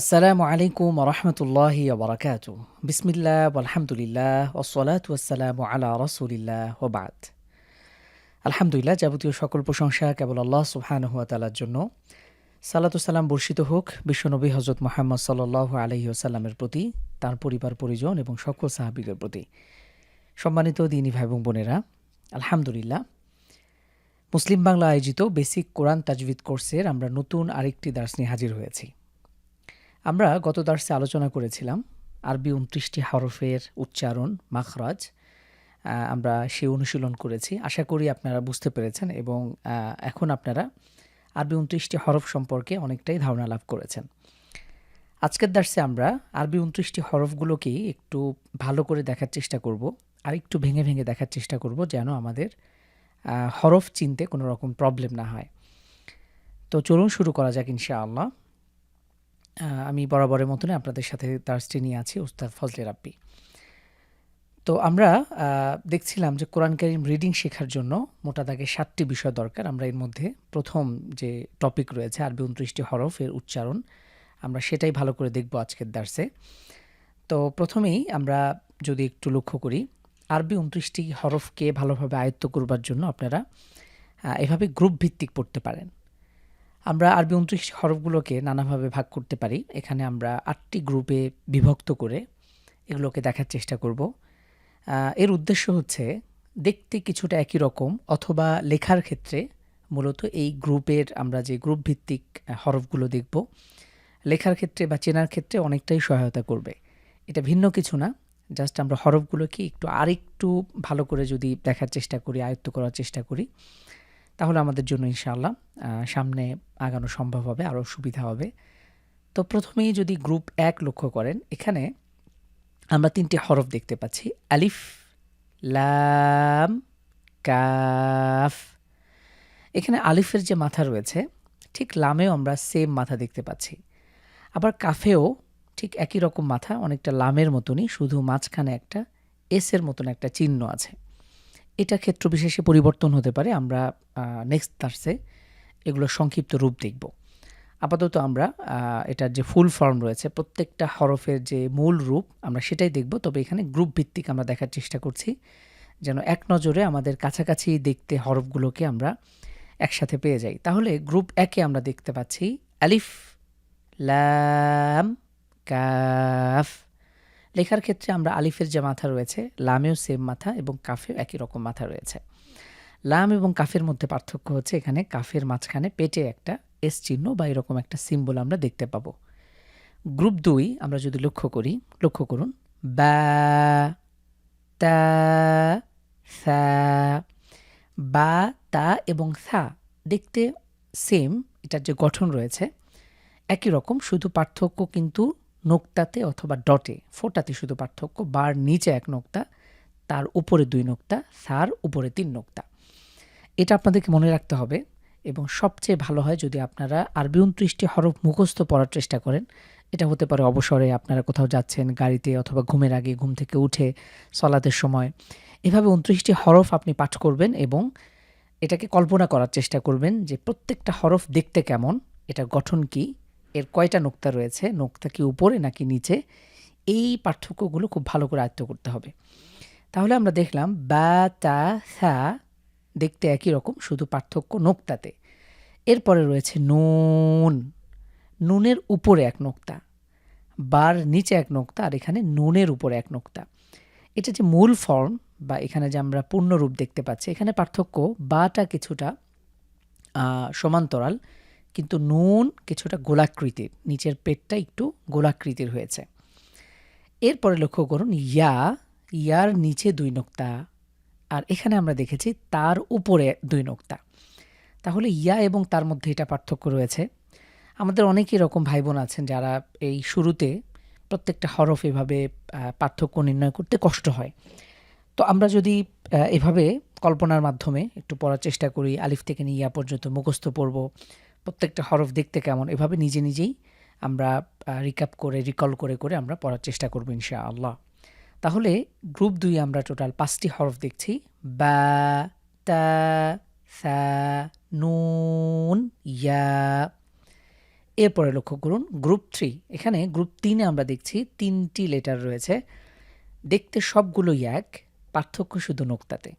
আসসালামু আলাইকুম রহমতুল্লাহ ওবরাকাত বিসমিল্লাহ আলহামদুলিল্লাহ ওসলাত ওয়াসালামু আলা রসুলিল্লাহ ওবাদ। আলহামদুলিল্লাহ যাবতীয় সকল প্রশংসা কেবল আল্লাহ সুবহানহুয়া তালার জন্য। সালাম বর্ষিত হোক বিশ্বনবী হজরত মোহাম্মদ সাল্লাহ আলহি আসাল্লামের প্রতি, তার পরিবার, পরিজন এবং সকল সাহাবিদের প্রতি। সম্মানিত দিনী ভাই এবং বোনেরা, আলহামদুলিল্লাহ। মুসলিম বাংলা আয়োজিত বেসিক কোরআন তাজবিদ কোর্সের আমরা নতুন আরেকটি দার্স নিয়ে হাজির হয়েছি। আমরা গত দার্সে আলোচনা করেছিলাম আরবি উনত্রিশটি হরফের উচ্চারণ, মাখরাজ আমরা সে অনুশীলন করেছি। আশা করি আপনারা বুঝতে পেরেছেন এবং এখন আপনারা আরবি উনত্রিশটি হরফ সম্পর্কে অনেকটাই ধারণা লাভ করেছেন। আজকের দার্সে আমরা আরবি উনত্রিশটি হরফগুলোকেই একটু ভালো করে দেখার চেষ্টা করব, আর একটু ভেঙে ভেঙে দেখার চেষ্টা করব যেন আমাদের হরফ চিনতে কোনো রকম প্রবলেম না হয়। তো চলুন শুরু করা যাক ইনশাআল্লাহ। আমি বরাবরের মতনই আপনাদের সাথে দার্সটি নিয়ে আছি, উস্তাদ ফজলে রাব্বি। তো আমরা দেখছিলাম যে কোরআন কারিম রিডিং শেখার জন্য মোটা দাগে সাতটি বিষয় দরকার। আমরা এর মধ্যে প্রথম যে টপিক রয়েছে, আরবি উনত্রিশটি হরফ এর উচ্চারণ, আমরা সেটাই ভালো করে দেখব আজকের দার্সে। তো প্রথমেই আমরা যদি একটু লক্ষ্য করি, আরবি উনত্রিশটি হরফকে ভালোভাবে আয়ত্ত করবার জন্য আপনারা এভাবে গ্রুপ ভিত্তিক পড়তে পারেন। আমরা আরবি উনত্রিশ হরফগুলোকে নানাভাবে ভাগ করতে পারি। এখানে আমরা আটটি গ্রুপে বিভক্ত করে এগুলোকে দেখার চেষ্টা করব। এর উদ্দেশ্য হচ্ছে দেখতে কিছুটা একই রকম অথবা লেখার ক্ষেত্রে মূলত এই গ্রুপের আমরা যে গ্রুপ ভিত্তিক হরফগুলো দেখব। লেখার ক্ষেত্রে বা চেনার ক্ষেত্রে অনেকটাই সহায়তা করবে। এটা ভিন্ন কিছু না। জাস্ট আমরা হরফগুলোকে একটু আরেকটু ভালো করে যদি দেখার চেষ্টা করি, আয়ত্ত করার চেষ্টা করি। তাহলে আমাদের জন্য ইনশাআল্লাহ সামনে আগানো সম্ভব হবে আরও সুবিধা হবে। তো প্রথমেই যদি গ্রুপ এক লক্ষ্য করেন, এখানে আমরা তিনটি হরফ দেখতে পাচ্ছি। আলিফ, লাম, কাফ। এখানে আলিফের যে মাথা রয়েছে, ঠিক লামেও আমরা সেম মাথা দেখতে পাচ্ছি। আবার কাফেও ঠিক একই রকম মাথা, অনেকটা লামের মতনই, শুধু মাঝখানে একটা এসের মতন একটা চিহ্ন আছে। এটা ক্ষেত্র বিশেষে পরিবর্তন হতে পারে। আমরা নেক্সট দার্সে এগুলোর সংক্ষিপ্ত রূপ দেখব। আপাতত আমরা এটার যে ফুল ফর্ম রয়েছে, প্রত্যেকটা হরফের যে মূল রূপ আমরা সেটাই দেখব। তবে এখানে গ্রুপ ভিত্তিক আমরা দেখার চেষ্টা করছি, যেন এক নজরে আমাদের কাছাকাছি দেখতে হরফগুলোকে আমরা একসাথে পেয়ে যাই। তাহলে গ্রুপ একে আমরা দেখতে পাচ্ছি, আলিফ, লাম, কাফ লেখার ক্ষেত্রে আমরা আলিফের যে মাথা রয়েছে, লামেও সেম মাথা এবং কাফেও একই রকম মাথা রয়েছে। লাম এবং কাফের মধ্যে পার্থক্য হচ্ছে এখানে কাফের মাঝখানে পেটে একটা এস চিহ্ন বা এরকম একটা সিম্বল আমরা দেখতে পাবো। গ্রুপ দুই আমরা যদি লক্ষ্য করি, লক্ষ্য করুন। বা বা, তা এবং সা দেখতে সেম এটার যে গঠন রয়েছে, একই রকম, শুধু পার্থক্য কিন্তু নোক্তাতে অথবা ডটে ফোটাতে শুধু পার্থক্য, বার নিচে এক নোক্তা, তার উপরে দুই নোক্তা, সার উপরে তিন নোক্তা। এটা আপনাদেরকে মনে রাখতে হবে এবং সবচেয়ে ভালো হয় যদি আপনারা আরবি উনত্রিশটি হরফ মুখস্থ পড়ার চেষ্টা করেন, এটা হতে পারে অবসরে আপনারা কোথাও যাচ্ছেন গাড়িতে অথবা ঘুমের আগে, ঘুম থেকে উঠে, সলাতের সময়। এভাবে উনত্রিশটি হরফ আপনি পাঠ করবেন এবং এটাকে কল্পনা করার চেষ্টা করবেন যে প্রত্যেকটা হরফ দেখতে কেমন এটা গঠন কি এর কয়টা নোক্তা রয়েছে? নোক্তা কি উপরে নাকি নিচে? এই পার্থক্যগুলো খুব ভালো করে আয়ত্ত করতে হবে। তাহলে আমরা দেখলাম বা, তা, সা দেখতে একই রকম, শুধু পার্থক্য নোক্তাতে। এরপরে রয়েছে নুন। নুনের উপরে এক নোক্তা। বার নিচে এক নোক্তা আর এখানে নুনের উপরে এক নোক্তা। এটা যে মূল ফর্ম বা এখানে যে আমরা পূর্ণরূপ দেখতে পাচ্ছি, এখানে পার্থক্য বাটা কিছুটা সমান্তরাল। কিন্তু নুন কিছুটা গোলাকৃতির, নিচের পেটটা একটু গোলাকৃতির হয়েছে। এরপরে লক্ষ্য করুন, ইয়া, ইয়ার নিচে দুই নোক্তা, আর এখানে আমরা দেখেছি তার উপরে দুই নোক্তা। তাহলে ইয়া এবং তার মধ্যে এটা পার্থক্য রয়েছে। আমাদের অনেকই রকম ভাই বোন আছেন যারা এই শুরুতে প্রত্যেকটা হরফ এভাবে পার্থক্য নির্ণয় করতে কষ্ট হয়। তো আমরা যদি এভাবে কল্পনার মাধ্যমে একটু পড়ার চেষ্টা করি, আলিফ থেকে নিয়ে ইয়া পর্যন্ত মুখস্থ পড়ব প্রত্যেকটা হরফ দেখতে কেমন, এভাবে নিজে নিজেই আমরা রিকাপ করে রিকল করে করে আমরা পড়ার চেষ্টা করব ইনশা আল্লাহ তাহলে গ্রুপ দুই আমরা টোটাল পাঁচটি হরফ দেখছি। বা, তা, সা, নুন, ইয়া। এরপরে লক্ষ্য করুন গ্রুপ থ্রি এখানে গ্রুপ তিনে আমরা দেখছি, তিনটি লেটার রয়েছে। দেখতে সবগুলোই এক, পার্থক্য শুধু নোক্তাতে।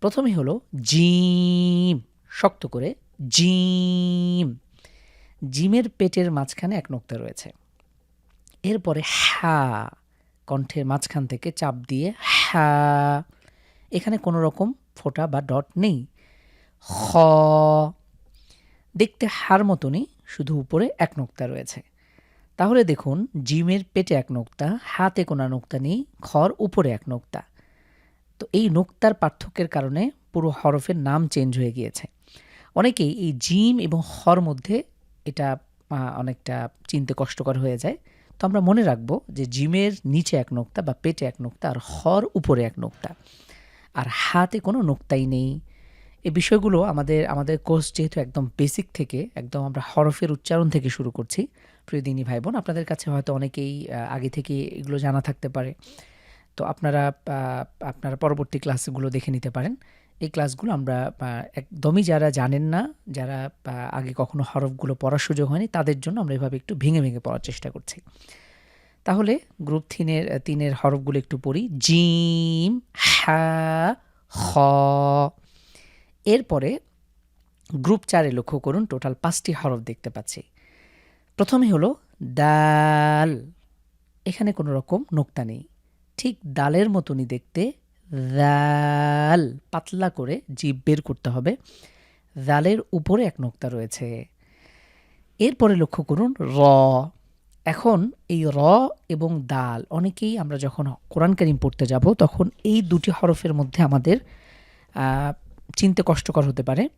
প্রথমে হলো জিম, শক্ত করে জিম। জিমের পেটের মাঝখানে এক নোক্তা রয়েছে। এরপরে হা কণ্ঠের মাঝখান থেকে চাপ দিয়ে হা। এখানে কোনো রকম ফোঁটা বা ডট নেই। খ। দেখতে হার মতনই শুধু উপরে এক নোক্তা রয়েছে। তাহলে দেখুন, জিমের পেটে এক নোক্তা, হাতে কোনো নোক্তা নেই, খর উপরে এক নোক্তা। তো এই নোক্তার পার্থক্যের কারণে পুরো হরফের নাম চেঞ্জ হয়ে গিয়েছে। অনেকেই এই জিম এবং হর মধ্যে এটা অনেকটা চিনতে কষ্টকর হয়ে যায়। তো আমরা মনে রাখব যে জিমের নিচে এক নোক্তা বা পেটে এক নোক্তা আর হর উপরে এক নোক্তা। আর হাতে কোনো নোক্তাই নেই। এই বিষয়গুলো আমাদের আমাদের কোর্স যেহেতু একদম বেসিক থেকে, একদম আমরা হরফের উচ্চারণ থেকে শুরু করছি। প্রিয় দিনী ভাই বোন আপনাদের কাছে হয়তো অনেকেই আগে থেকে এগুলো জানা থাকতে পারে। তো আপনারা আপনারা পরবর্তী ক্লাসগুলো দেখে নিতে পারেন। এই ক্লাসগুলো আমরা একদমই যারা জানেন না, যারা আগে কখনো হরফগুলো পড়ার সুযোগ হয়নি, তাদের জন্য আমরা এভাবে একটু ভেঙে ভেঙে পড়ার চেষ্টা করছি। তাহলে গ্রুপ তিনের তিনের হরফগুলো একটু পড়ি। জিম হ্যা হ এরপরে গ্রুপ চারে লক্ষ্য করুন, টোটাল পাঁচটি হরফ দেখতে পাচ্ছি। প্রথমে হলো দাল। এখানে কোনো রকম নোক্তা নেই। ঠিক ডালের মতনই দেখতে দাল পাতলা করে জিভ বের করতে হবে। দালের উপরে এক নোক্তা রয়েছে। এরপরে লক্ষ্য করুন, র। এখন এই র এবং দাল অনেকেই আমরা যখন কোরআন কারিম পড়তে যাব, তখন এই দুটি হরফের মধ্যে আমাদের চিনতে কষ্টকর হতে পারে।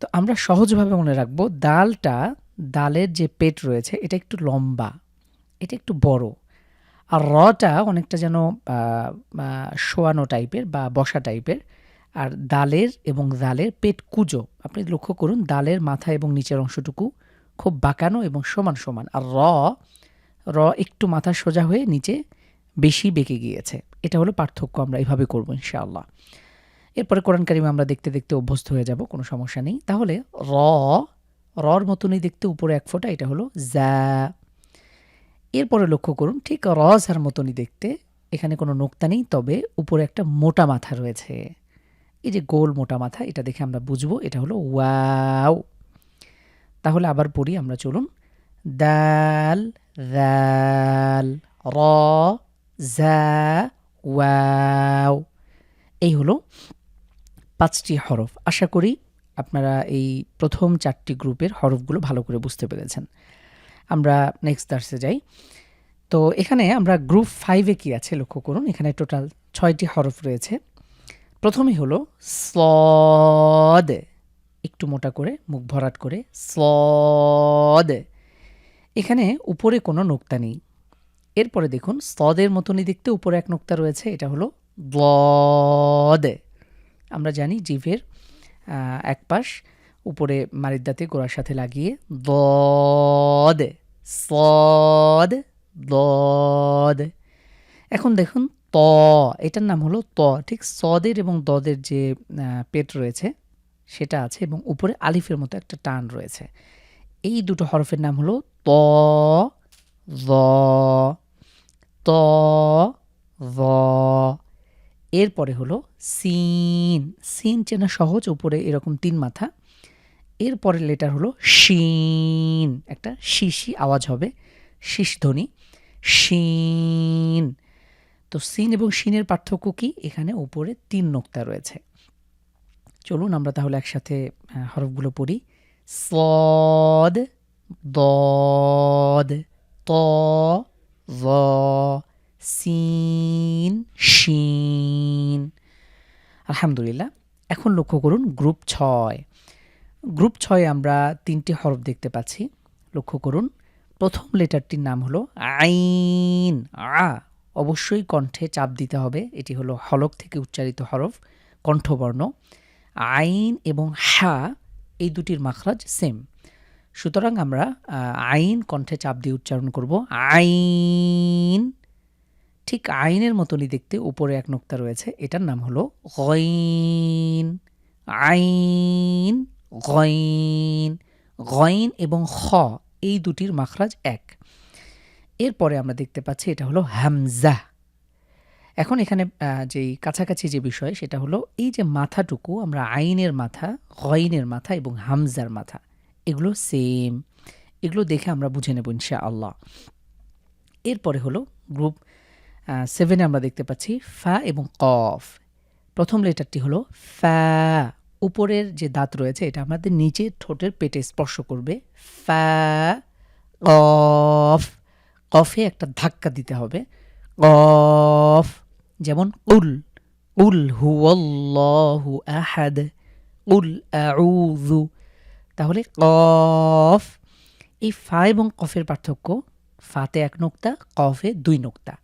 তো আমরা সহজভাবে মনে রাখব, দালটা, দালের যে পেট রয়েছে, এটা একটু লম্বা, এটা একটু বড়। আর রটা অনেকটা যেন শোয়ানো টাইপের বা বসা টাইপের আর দালের এবং দালের পেট কুজো। আপনি লক্ষ্য করুন দালের মাথা এবং নিচের অংশটুকু খুব বাঁকানো এবং সমান সমান। আর র র একটু মাথা সোজা হয়ে নিচে বেশি বেঁকে গিয়েছে। এটা হলো পার্থক্য, আমরা এভাবে করব ইনশাআল্লাহ। এরপরে কোরআন কারিমে আমরা দেখতে দেখতে অভ্যস্ত হয়ে যাব, কোনো সমস্যা নেই। তাহলে র, রর মতনই দেখতে উপরে এক ফোঁটা, এটা হলো যা এরপরে লক্ষ্য করুন, ঠিক রজার মতনই দেখতে। এখানে কোনো নোক্তা নেই, তবে উপরে একটা মোটা মাথা রয়েছে। এই যে গোল মোটা মাথা, এটা দেখে আমরা বুঝব, এটা হলো ওয়াও। তাহলে আবার পড়ি আমরা, চলুন। দাল দাল, র ওয়াও। এই হলো পাঁচটি হরফ। আশা করি আপনারা এই প্রথম চারটি গ্রুপের হরফগুলো ভালো করে বুঝতে পেরেছেন। আমরা নেক্সট দার্সে যাই। তো এখানে আমরা গ্রুপ ফাইভে কি আছে লক্ষ্য করুন, এখানে টোটাল ছয়টি হরফ রয়েছে। প্রথমেই হলো স্লদ একটু মোটা করে, মুখ ভরাট করে স্লদ এখানে উপরে কোনো নোক্তা নেই। এরপরে দেখুন স্তদের মতনই দেখতে উপরে এক নোক্তা রয়েছে, এটা হলো ব্লদ আমরা জানি জিভের এক পাশ উপরে মারিদ্দাতে গোড়ার সাথে লাগিয়ে দদ, সদ, দদ। এখন দেখুন ত, এটার নাম হলো ত, ঠিক সদের এবং দদের যে পেট রয়েছে, সেটা আছে এবং উপরে আলিফের মতো একটা টান রয়েছে। এই দুটো হরফের নাম হলো ত জ ত এরপরে হলো সিন সিন চেনা সহজ, উপরে এরকম তিন মাথা। এরপরের লেটার হলো শিন। একটা শিশি আওয়াজ হবে শীষ ধ্বনি, শিন। তো সিন এবং শিনের পার্থক্য কি? এখানে উপরে তিন নোক্তা রয়েছে। চলুন আমরা তাহলে একসাথে হরফগুলো পড়ি। সদ, দদ, ত জ সিন, শিন। আলহামদুলিল্লাহ। এখন লক্ষ্য করুন, গ্রুপ ছয়। গ্রুপ ছয়ে আমরা তিনটি হরফ দেখতে পাচ্ছি। লক্ষ্য করুন, প্রথম লেটারটির নাম হলো আইন। আ, অবশ্যই কণ্ঠে চাপ দিতে হবে। এটি হলো হলক থেকে উচ্চারিত হরফ, কণ্ঠবর্ণ। আইন এবং হা, এই দুটির মাখরাজ সেম সুতরাং আমরা আইন কণ্ঠে চাপ দিয়ে উচ্চারণ করব আইন। ঠিক আইনের মতনই দেখতে উপরে এক নোক্তা রয়েছে। এটার নাম হলো গইন। আইন। গইন গইন এবং খ, এই দুটির মাখরাজ এক। এরপরে আমরা দেখতে পাচ্ছি এটা হলো হামজা। এখন এখানে যেই কাছাকাছি যে বিষয়, সেটা হলো এই যে মাথাটুকু, আমরা আইনের মাথা, গইনের মাথা এবং হামজার মাথা, এগুলো সেম এগুলো দেখে আমরা বুঝে নেব ইনশা আল্লাহ এরপরে হলো গ্রুপ সেভেনে আমরা দেখতে পাচ্ছি ফা এবং কফ। প্রথম লেটারটি হলো ফা। উপরের যে দাঁত রয়েছে, এটা আমাদের নিচে ঠোঁটের পেটে স্পর্শ করবে। ফা কফ কফে একটা ধাক্কা দিতে হবে। কফ যেমন উল উল হুয়াল্লাহু আহাদ উল আউযু। তাহলে কফ এই ফা এবং কফের পার্থক্য, ফাতে এক নোক্তা কফে দুই নোক্তা।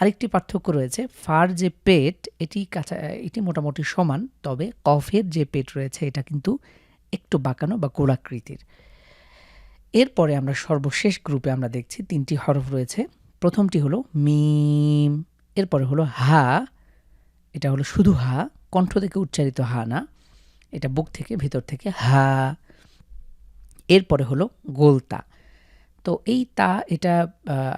আরেকটি পার্থক্য রয়েছে। ফার যে পেট, এটি কাছা এটি মোটামুটি সমান, তবে কফের যে পেট রয়েছে, এটা কিন্তু একটু বাঁকানো বা গোলাকৃতির। এরপরে আমরা সর্বশেষ গ্রুপে আমরা দেখছি তিনটি হরফ রয়েছে। প্রথমটি হলো মিম, এরপরে হলো হা, এটা হলো শুধু হা, কণ্ঠ থেকে উচ্চারিত হা না, এটা বুক থেকে, ভেতর থেকে হা। এরপরে হলো গোলতা। তো এই তা, এটা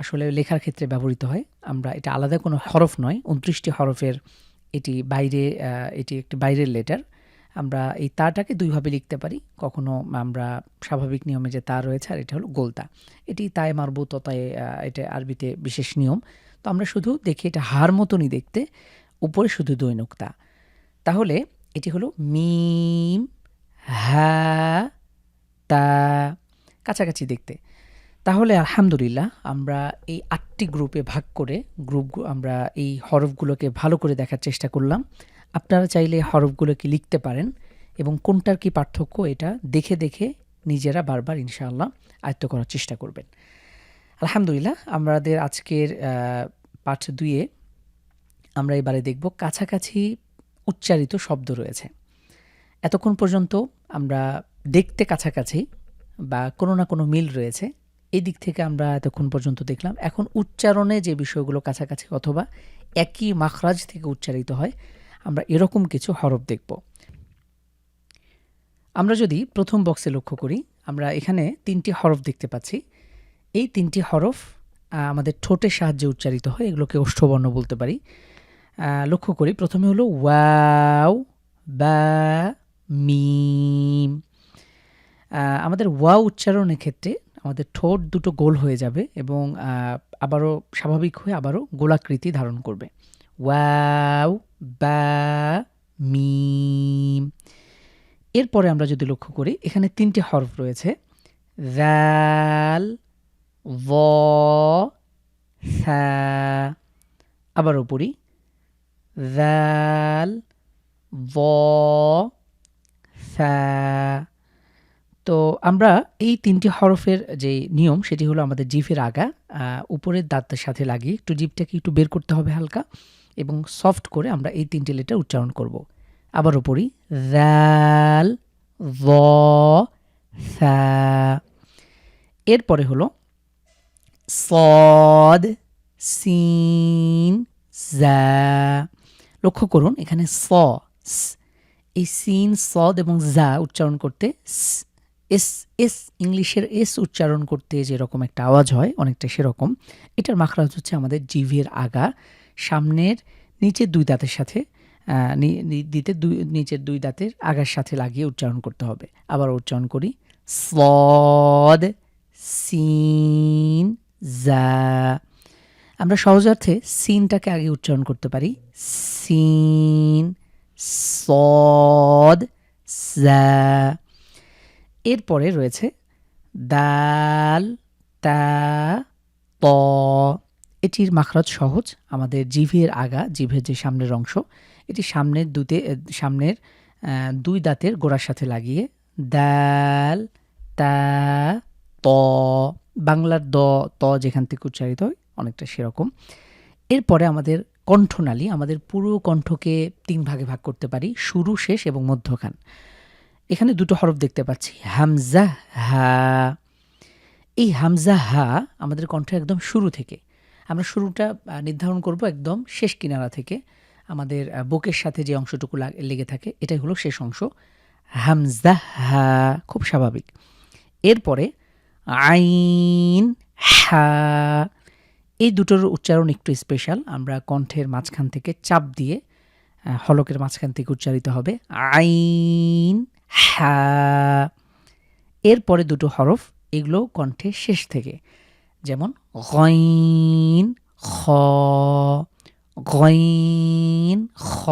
আসলে লেখার ক্ষেত্রে ব্যবহৃত হয়। আমরা, এটা আলাদা কোনো হরফ নয়, উনত্রিশটি হরফের এটি বাইরে এটি একটি বাইরের লেটার আমরা এই তাটাকে দুইভাবে লিখতে পারি। কখনো আমরা স্বাভাবিক নিয়মে যে তা রয়েছে, আর এটা হলো গোলতা। এটি তায় মারবুত তাই এটা আরবিতে বিশেষ নিয়ম। তো আমরা শুধু দেখি এটা হার মতনই দেখতে, উপরে শুধু দুই নোক্তা। তাহলে এটি হলো মিম হা তা, কাছাকাছি দেখতে। তাহলে আলহামদুলিল্লাহ আমরা এই আটটি গ্রুপে ভাগ করে গ্রুপ আমরা এই হরফগুলোকে ভালো করে দেখার চেষ্টা করলাম। আপনারা চাইলে হরফগুলোকে লিখতে পারেন এবং কোনটার কি পার্থক্য এটা দেখে দেখে নিজেরা বারবার ইনশাআল্লাহ আয়ত্ত করার চেষ্টা করবেন। আলহামদুলিল্লাহ আমাদের আজকের পাঠ দুইয়ে আমরা এবারে দেখব কাছাকাছি উচ্চারিত শব্দ রয়েছে। এতক্ষণ পর্যন্ত আমরা দেখতে কাছাকাছি বা কোনো না কোনো মিল রয়েছে। এই দিক থেকে আমরা এতক্ষণ পর্যন্ত দেখলাম। এখন উচ্চারণে যে বিষয়গুলো কাছাকাছি অথবা একই মাখরাজ থেকে উচ্চারিত হয়, আমরা এরকম কিছু হরফ দেখব। আমরা যদি প্রথম বক্সে লক্ষ্য করি, আমরা এখানে তিনটি হরফ দেখতে পাচ্ছি। এই তিনটি হরফ আমাদের ঠোঁটের সাহায্যে উচ্চারিত হয়, এগুলোকে ওষ্ঠবর্ণ বলতে পারি। লক্ষ্য করি, প্রথমে হলো ওয়াও, বা, মিম। আমাদের ওয়া উচ্চারণের ক্ষেত্রে আমাদের ঠোঁট দুটো গোল হয়ে যাবে এবং আবারও স্বাভাবিক হয়ে আবারও গোলাকৃতি ধারণ করবে। ওয়াও, বা, মিম। এরপরে আমরা যদি লক্ষ্য করি, এখানে তিনটি হরফ রয়েছে। ভ্যাল ভ আবারও পড়ি। ভ্যাল ভ তো আমরা এই তিনটি হরফের যে নিয়ম সেটি হলো আমাদের জিভের আগা উপরের দাঁতের সাথে লাগিয়ে একটু জিভটাকে একটু বের করতে হবে হালকা এবং সফট করে আমরা এই তিনটি লেটার উচ্চারণ করব। আবার ভ সা এরপরে হলো সদ সিন জা লক্ষ্য করুন এখানে স এই সিন সদ এবং জা উচ্চারণ করতে স, এস এস ইংলিশের এস উচ্চারণ করতে যেরকম একটা আওয়াজ হয়, অনেকটা সেরকম। এটার মাখরাজ হচ্ছে আমাদের জিভের আগা। সামনের নিচের দুই দাঁতের সাথে দিতে দুই, নিচের দুই দাঁতের আগার সাথে লাগিয়ে উচ্চারণ করতে হবে। আবার উচ্চারণ করি স্লদ সিন, জা। আমরা সহজার্থে সিনটাকে আগে উচ্চারণ করতে পারি, সিন, সদ, জা। এরপরে রয়েছে দাল, তা, ত। এটির মাখরাজ সহজ। আমাদের জিভের আগা, জিভের যে সামনের অংশ, এটি সামনের দুতে সামনের দুই দাঁতের গোড়ার সাথে লাগিয়ে দাল, তা, ত। বাংলার দ, ত যেখান থেকে উচ্চারিত হয়, অনেকটা সেরকম। এরপরে আমাদের কণ্ঠনালী, আমাদের পুরো কণ্ঠকে তিন ভাগে ভাগ করতে পারি, শুরু, শেষ এবং মধ্যখান। এখানে দুটো হরফ দেখতে পাচ্ছি। হামজা, হা। এই হামজা, হা আমাদের কণ্ঠ একদম শুরু থেকে। আমরা শুরুটা নির্ধারণ করব একদম শেষ কিনারা থেকে। আমাদের বুকের সাথে যে অংশটুকু লাগ- থাকে, এটাই হলো শেষ অংশ। হামজা, হা, খুব স্বাভাবিক। এরপরে আইন, হা। এই দুটোর উচ্চারণ একটু স্পেশাল আমরা কণ্ঠের মাঝখান থেকে চাপ দিয়ে হলকের মাঝখান থেকে উচ্চারিত হবে আইন হা এরপরে দুটো হরফ, এগুলো কণ্ঠের শেষ থেকে। যেমন গইন, খ গইন, খ।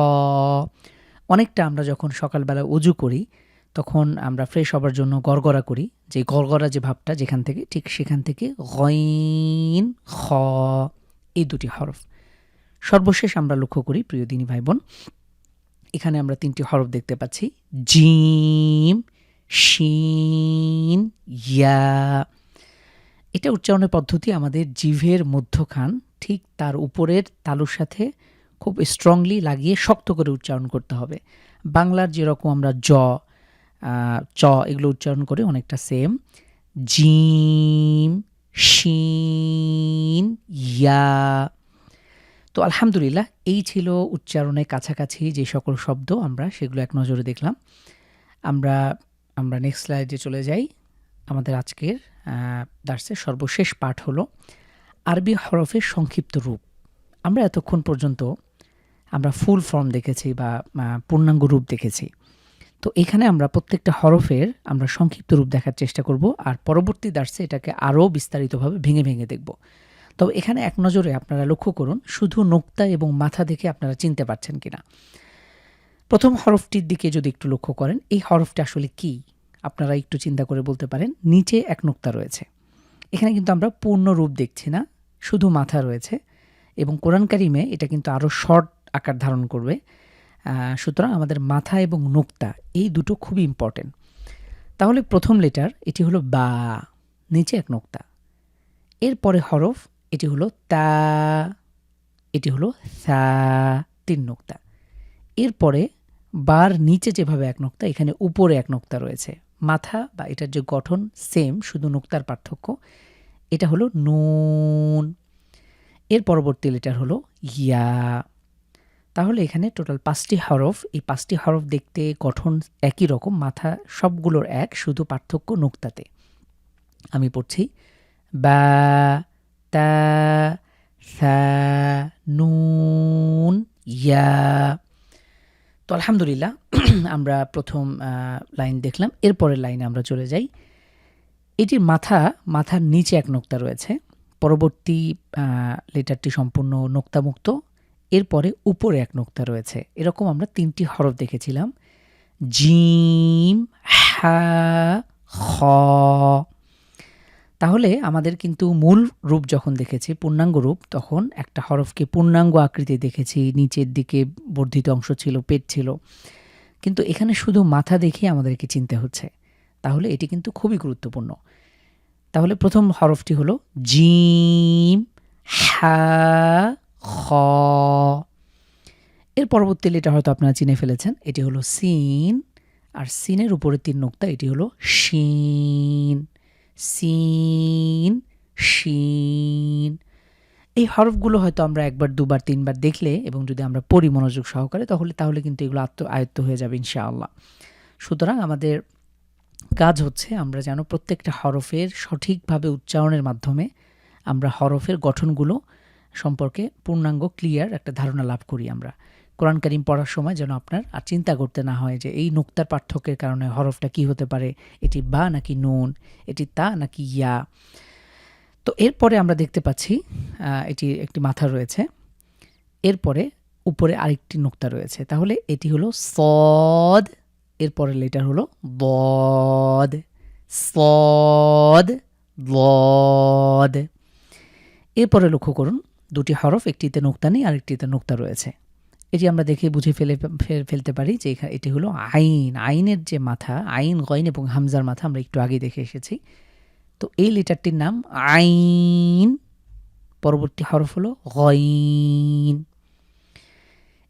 অনেকটা আমরা যখন সকালবেলা উজু করি, তখন আমরা ফ্রেশ হবার জন্য গড়গড়া করি। যে গড়গড়া যে ভাবটা যেখান থেকে, ঠিক সেখান থেকে গইন, খ, এই দুটি হরফ। সর্বশেষ আমরা লক্ষ্য করি, প্রিয় দিনী ভাই বোন এখানে আমরা তিনটি হরফ দেখতে পাচ্ছি। জিম, শিন, ইয়া। এটা উচ্চারণের পদ্ধতি আমাদের জিভের মধ্যখান, ঠিক তার উপরের তালুর সাথে খুব স্ট্রংলি লাগিয়ে শক্ত করে উচ্চারণ করতে হবে। বাংলার যেরকম আমরা জ চ এগুলো উচ্চারণ করে অনেকটা সেম জিম, শিন, ইয়া। তো আলহামদুলিল্লাহ, এই ছিল উচ্চারণের কাছাকাছি যে সকল শব্দ আমরা, সেগুলো এক নজরে দেখলাম। আমরা আমরা নেক্সট স্লাইডে চলে যাই। আমাদের আজকের দার্সের সর্বশেষ পাঠ হলো, আরবি হরফের সংক্ষিপ্ত রূপ। আমরা এতক্ষণ পর্যন্ত আমরা ফুল ফর্ম দেখেছি বা পূর্ণাঙ্গ রূপ দেখেছি। তো এখানে আমরা প্রত্যেকটা হরফের আমরা সংক্ষিপ্ত রূপ দেখার চেষ্টা করব, আর পরবর্তী দার্সে এটাকে আরও বিস্তারিতভাবে ভেঙে ভেঙে দেখব। তবে এখানে এক নজরে আপনারা লক্ষ্য করুন, শুধু নোক্তা এবং মাথা দেখে আপনারা চিনতে পারছেন কিনা। প্রথম হরফটির দিকে যদি একটু লক্ষ্য করেন, এই হরফটা আসলে কি? আপনারা একটু চিন্তা করে বলতে পারেন, নিচে এক নোক্তা রয়েছে। এখানে কিন্তু আমরা পূর্ণ রূপ দেখছি না, শুধু মাথা রয়েছে এবং কোরআন কারিমে এটা কিন্তু আরও শর্ট আকার ধারণ করবে। সুতরাং আমাদের মাথা এবং নোক্তা, এই দুটো খুবই ইম্পর্টেন্ট তাহলে প্রথম লেটার এটি হলো বা, নিচে এক নোক্তা। এরপরে হরফ এটি হলো তা, এটি হলো সা তিন নোক্তা। এরপরে বার নিচে যেভাবে এক নোক্তা, এখানে উপরে এক নোক্তা রয়েছে। মাথা বা এটার যে গঠন সেম শুধু নোক্তার পার্থক্য। এটা হলো নুন। এর পরবর্তী লেটার হলো ইয়া। তাহলে এখানে টোটাল পাঁচটি হরফ। এই পাঁচটি হরফ দেখতে গঠন একই রকম, মাথা সবগুলোর এক, শুধু পার্থক্য নোক্তাতে। আমি পড়ছি বা তা, সা, নুন, ইয়া। তো আলহামদুলিল্লাহ, আমরা প্রথম লাইন দেখলাম। এরপরের লাইনে আমরা চলে যাই। এটির মাথা, মাথার নিচে এক নোক্তা রয়েছে। পরবর্তী লেটারটি সম্পূর্ণ নোক্তামুক্ত। এরপরে উপরে এক নোক্তা রয়েছে। এরকম আমরা তিনটি হরফ দেখেছিলাম। জিম, হা, খ তাহলে আমাদের কিন্তু মূল রূপ যখন দেখেছি, পূর্ণাঙ্গ রূপ, তখন একটা হরফকে পূর্ণাঙ্গ আকৃতি দেখেছি, নিচের দিকে বর্ধিত অংশ ছিল, পেট ছিল। কিন্তু এখানে শুধু মাথা দেখে আমাদেরকে চিনতে হচ্ছে। তাহলে এটি কিন্তু খুবই গুরুত্বপূর্ণ। তাহলে প্রথম হরফটি হলো জিম, হা, খ। এর পরবর্তী লেটার হয়তো আপনারা চিনে ফেলেছেন, এটি হলো সিন, আর সিনের উপরে তিন নোক্তা, এটি হলো শিন। সিন, শিন। এই হরফগুলো হয়তো আমরা একবার, দুবার, তিনবার দেখলে এবং যদি আমরা পড়ি মনোযোগ সহকারে, তাহলে তাহলে কিন্তু এগুলো আত্ম আয়ত্ত হয়ে যাবে ইনশাআল্লাহ। সুতরাং আমাদের কাজ হচ্ছে আমরা যেন প্রত্যেকটা হরফের সঠিকভাবে উচ্চারণের মাধ্যমে আমরা হরফের গঠনগুলো সম্পর্কে পূর্ণাঙ্গ, ক্লিয়ার একটা ধারণা লাভ করি আমরা। কোরআন কারিম পড়ার সময় যেন আপনার আর চিন্তা করতে না হয় যে এই নোক্তার পার্থক্যের কারণে হরফটা কি হতে পারে। এটি বা নাকি নুন, এটি তা নাকি ইয়া। তো এরপরে আমরা দেখতে পাচ্ছি এটি একটি মাথা রয়েছে। এরপরে উপরে আরেকটি নোক্তা রয়েছে। তাহলে এটি হলো সদ, এরপরে লেটার হলো বদ সদ বদ এরপরে লক্ষ্য করুন, দুটি হরফ, একটিতে নোক্তা নেই, আরেকটিতে নোক্তা রয়েছে। এটি আমরা দেখে বুঝে ফেলে ফেলতে পারি যে এটি হলো আইন। আইনের যে মাথা, আইন, গইন এবং হামজার মাথা আমরা একটু আগে দেখে এসেছি। তো এই লেটারটির নাম আইন, পরবর্তী হরফ হলো গইন।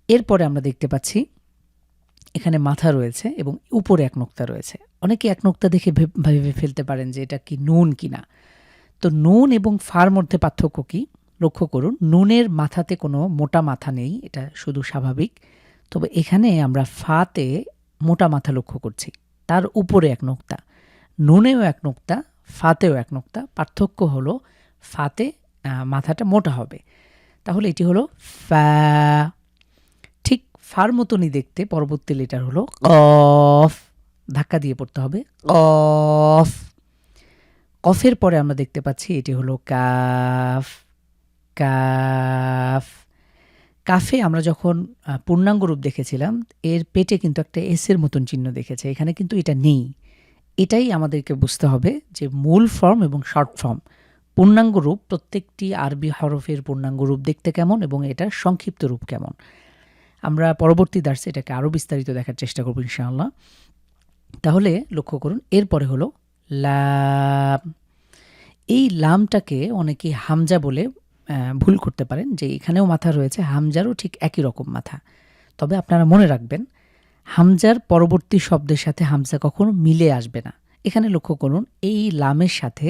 এরপরে আমরা দেখতে পাচ্ছি এখানে মাথা রয়েছে এবং উপরে এক নোক্তা রয়েছে। অনেকে এক নোক্তা দেখে ভেবে ফেলতে পারেন যে এটা কি নুন কিনা। তো নুন এবং ফার মধ্যে পার্থক্য কি? লক্ষ্য করুন, নুনের মাথাতে কোনো মোটা মাথা নেই, এটা শুধু স্বাভাবিক। তবে এখানে আমরা ফাতে মোটা মাথা লক্ষ্য করছি, তার উপরে এক নোক্তা, নুনেও এক নোক্তা, ফাতেও এক নোক্তা। পার্থক্য হলো ফাতে মাথাটা মোটা হবে। তাহলে এটি হলো ফ্যা ঠিক ফার মতনই দেখতে পরবর্তী লেটার হলো কফ। ধাক্কা দিয়ে পড়তে হবে, কফ। কফের পরে আমরা দেখতে পাচ্ছি এটি হলো কাফ। কাফ, কাফে আমরা যখন পূর্ণাঙ্গ রূপ দেখেছিলাম, এর পেটে কিন্তু একটা এসের মতন চিহ্ন দেখেছে। এখানে কিন্তু এটা নেই। এটাই আমাদেরকে বুঝতে হবে যে মূল ফর্ম এবং শর্ট ফর্ম পূর্ণাঙ্গ রূপ, প্রত্যেকটি আরবি হরফের পূর্ণাঙ্গ রূপ দেখতে কেমন এবং এটার সংক্ষিপ্ত রূপ কেমন। আমরা পরবর্তী দার্সে এটাকে আরও বিস্তারিত দেখার চেষ্টা করব ইনশাআল্লাহ। তাহলে লক্ষ্য করুন, এরপরে হলো লাম। এই লামটাকে অনেকে হামজা বলে ভুল করতে পারেন যে এখানেও মাথা রয়েছে, হামজারও ঠিক একই রকম মাথা। তবে আপনারা মনে রাখবেন, হামজার পরবর্তী শব্দের সাথে হামজা কখনো মিলে আসবে না। এখানে লক্ষ্য করুন, এই লামের সাথে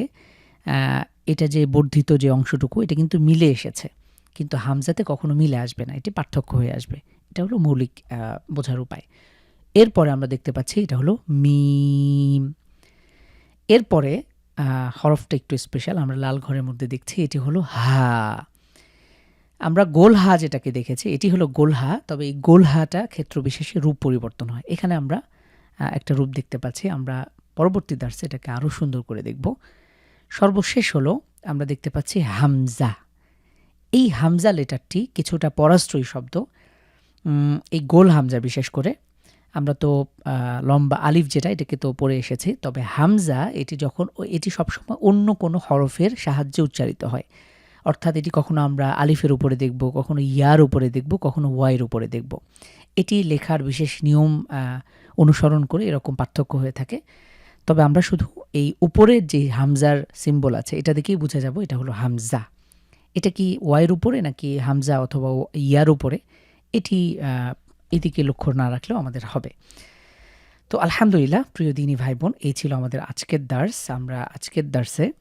এটা যে বর্ধিত যে অংশটুকু, এটা কিন্তু মিলে এসেছে। কিন্তু হামজাতে কখনো মিলে আসবে না, এটি পার্থক্য হয়ে আসবে। এটা হলো মৌলিক বোঝার উপায়। এরপরে আমরা দেখতে পাচ্ছি, এটা হলো মিম। এরপরে হরফটা একটু স্পেশাল আমরা লাল ঘরের মধ্যে দেখছি, এটি হলো হা। আমরা গোল হা যেটাকে দেখেছি, এটি হলো গোল হা, তবে এই গোল হাটা ক্ষেত্র বিশেষে রূপ পরিবর্তন হয়। এখানে আমরা একটা রূপ দেখতে পাচ্ছি, আমরা পরবর্তী দার্সে এটাকে আরও সুন্দর করে দেখব। সর্বশেষ হলো, আমরা দেখতে পাচ্ছি হামজা। এই হামজা লেটারটি কিছুটা পরাশ্রয়ী শব্দ। এই গোল হামজা বিশেষ করে আমরা তো লম্বা আলিফ যেটা, এটাকে তো পড়ে এসেছি। তবে হামজা, এটি যখন এটি সবসময় অন্য কোনো হরফের সাহায্যে উচ্চারিত হয়। অর্থাৎ এটি কখনো আমরা আলিফের উপরে দেখব, কখনো ইয়ার উপরে দেখব, কখনো ওয়াইয়ের উপরে দেখব। এটি লেখার বিশেষ নিয়ম অনুসরণ করে এরকম পার্থক্য হয়ে থাকে। তবে আমরা শুধু এই উপরের যে হামজার সিম্বল আছে, এটা দেখেই বুঝে যাব, এটা হলো হামজা। এটা কি ওয়াইয়ের উপরে, নাকি হামজা অথবা ইয়ার উপরে? এটি এদিকে লক্ষ্য না রাখলেও আমাদের হবে। তো আলহামদুলিল্লাহ, প্রিয় দিনী ভাই বোন এই ছিল আমাদের আজকের দার্স। আমরা আজকের দার্সে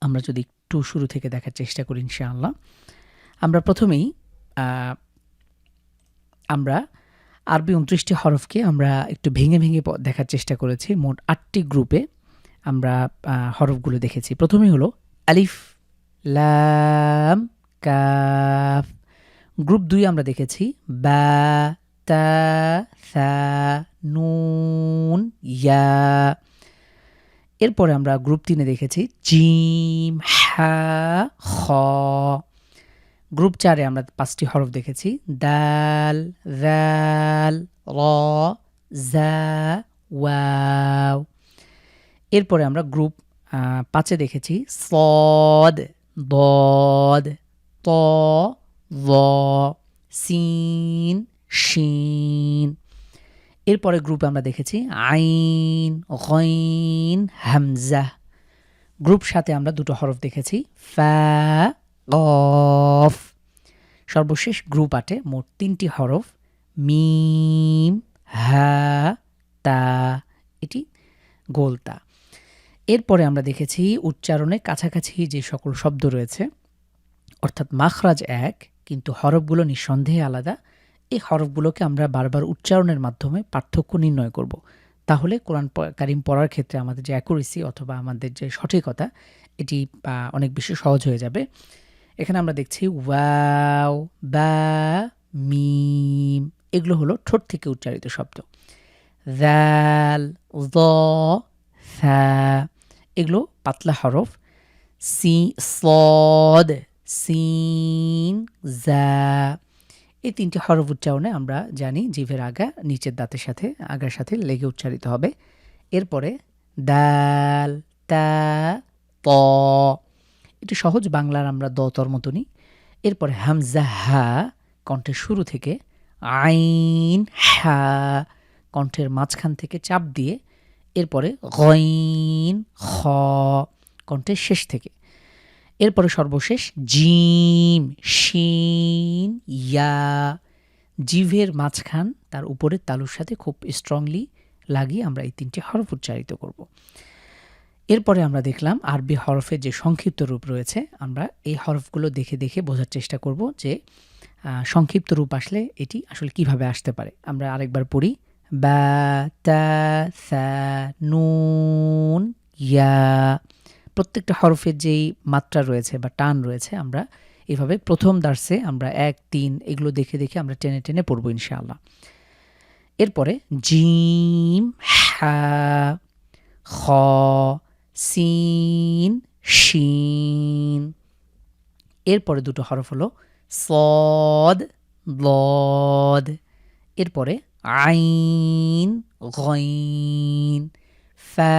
আমরা যদি একটু শুরু থেকে দেখার চেষ্টা করি ইনশাআল্লাহ। আমরা প্রথমেই আমরা আরবি উনত্রিশটি হরফকে আমরা একটু ভেঙে ভেঙে দেখার চেষ্টা করেছি। মোট আটটি গ্রুপে আমরা হরফগুলো দেখেছি। প্রথমেই হলো আলিফ, লাম, কাফ। গ্রুপ দুই আমরা দেখেছি। বা, তা, সা, নুন, ইয়া। এরপরে আমরা গ্রুপ তিনে দেখেছি। জিম, হা, খ। গ্রুপ চারে আমরা পাঁচটি হরফ দেখেছি। দাল দাল, র, জা, ওয়াও। এরপরে আমরা গ্রুপ পাঁচে দেখেছি। সদ, দদ, ত ল সিন শিন এরপরে গ্রুপে আমরা দেখেছি আইন, গইন, হামজা। গ্রুপ সাথে আমরা দুটো হরফ দেখেছি, ফা অফ সর্বশেষ গ্রুপ আটে মোট তিনটি হরফ, মিম, হা, তা, এটি গোলতা। এরপরে আমরা দেখেছি উচ্চারণে কাছাকাছি যে সকল শব্দ রয়েছে, অর্থাৎ মাখরাজ এক কিন্তু হরফগুলো নিঃসন্দেহে আলাদা। এই হরফগুলোকে আমরা বারবার উচ্চারণের মাধ্যমে পার্থক্য নির্ণয় করব। তাহলে কোরআন কারিম পড়ার ক্ষেত্রে আমাদের যে অ্যাকুরেসি অথবা আমাদের যে সঠিকতা, এটি অনেক বেশি সহজ হয়ে যাবে। এখানে আমরা দেখছি ওয়াও, বা, মিম, এগুলো হলো ঠোঁট থেকে উচ্চারিত শব্দ। দ্যাল এগুলো পাতলা হরফ। সি, সদ সিন, জা। এই তিনটি হরফ উচ্চারণে আমরা জানি, জিভের আগা, নিচের দাঁতের সাথে, আগার সাথে লেগে উচ্চারিত হবে। এরপরে দাল, তা প এটি সহজ বাংলার আমরা দ তর মতনই। এরপরে হামজা, হা, কণ্ঠের শুরু থেকে আইন, হা, কণ্ঠের মাঝখান থেকে চাপ দিয়ে, এরপরে গইন, খ, কণ্ঠের শেষ থেকে। এরপরে সর্বশেষ, জিম, শিন, ইয়া, জিভের মাঝখান, তার উপরের তালুর সাথে খুব স্ট্রংলি লাগিয়ে আমরা এই তিনটি হরফ উচ্চারিত করব। এরপরে আমরা দেখলাম আরবি হরফের যে সংক্ষিপ্ত রূপ রয়েছে, আমরা এই হরফগুলো দেখে দেখে বোঝার চেষ্টা করব যে সংক্ষিপ্ত রূপ আসলে এটি আসলে কীভাবে আসতে পারে। আমরা আরেকবার পড়ি, বা, তা নুন, ইয়া প্রত্যেকটা হরফের যেই মাত্রা রয়েছে বা টান রয়েছে, আমরা এভাবে প্রথম দার্সে আমরা এক, তিন, এগুলো দেখে দেখে আমরা টেনে টেনে পড়ব ইনশাআল্লাহ। এরপরে জিম, হা, খ, সিন, শিন। এরপরে দুটো হরফ হলো সদ, লদ। এরপরে আইন, গইন, ফা,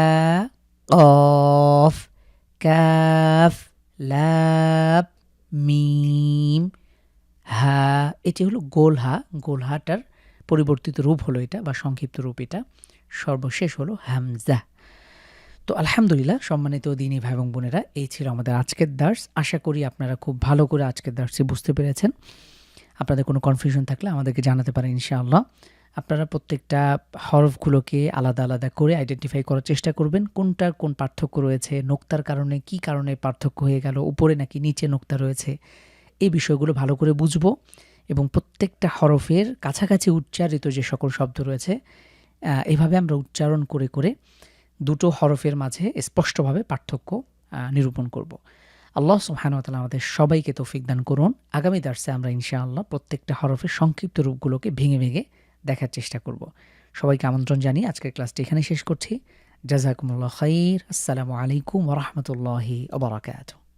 কফ। কাফ, লাব, মিম, হা, এটি হলো গোল হা, গোল হাটার পরিবর্তিত রূপ হলো এটা বা সংক্ষিপ্ত রূপ এটা। সর্বশেষ হলো হামজা। তো আলহামদুলিল্লাহ, সম্মানিত দিনী ভাই এবং বোনেরা, এই ছিল আমাদের আজকের দার্স। আশা করি আপনারা খুব ভালো করে আজকের দার্সে বুঝতে পেরেছেন। আপনাদের কোনো কনফিউশন থাকলে আমাদেরকে জানাতে পারেন ইনশাআল্লাহ। আপনারা প্রত্যেকটা হরফগুলোকে আলাদা আলাদা করে আইডেন্টিফাই করার চেষ্টা করবেন। কোনটার কোন পার্থক্য রয়েছে, নোক্তার কারণে কি কারণে পার্থক্য হয়ে গেল, উপরে নাকি নিচে নোক্তা রয়েছে এই বিষয়গুলো ভালো করে বুঝব এবং প্রত্যেকটা হরফের কাছাকাছি উচ্চারিত যে সকল শব্দ রয়েছে এভাবে আমরা উচ্চারণ করে করে দুটো হরফের মাঝে স্পষ্টভাবে পার্থক্য নিরূপণ করব। আল্লাহ সুবহানাহু আমাদের সবাইকে তৌফিক দান করুন। আগামী দার্সে আমরা ইনশাআল্লাহ প্রত্যেকটা হরফের সংক্ষিপ্ত রূপগুলোকে ভেঙে ভেঙে দেখার চেষ্টা করব। সবাইকে আমন্ত্রণ জানিয়ে আজকের ক্লাসটি এখানে শেষ করছি। জাজাকুমুল্লাহ খাইর। আসসালামু আলাইকুম রহমতুল্লাহি ওবরাকাতুহ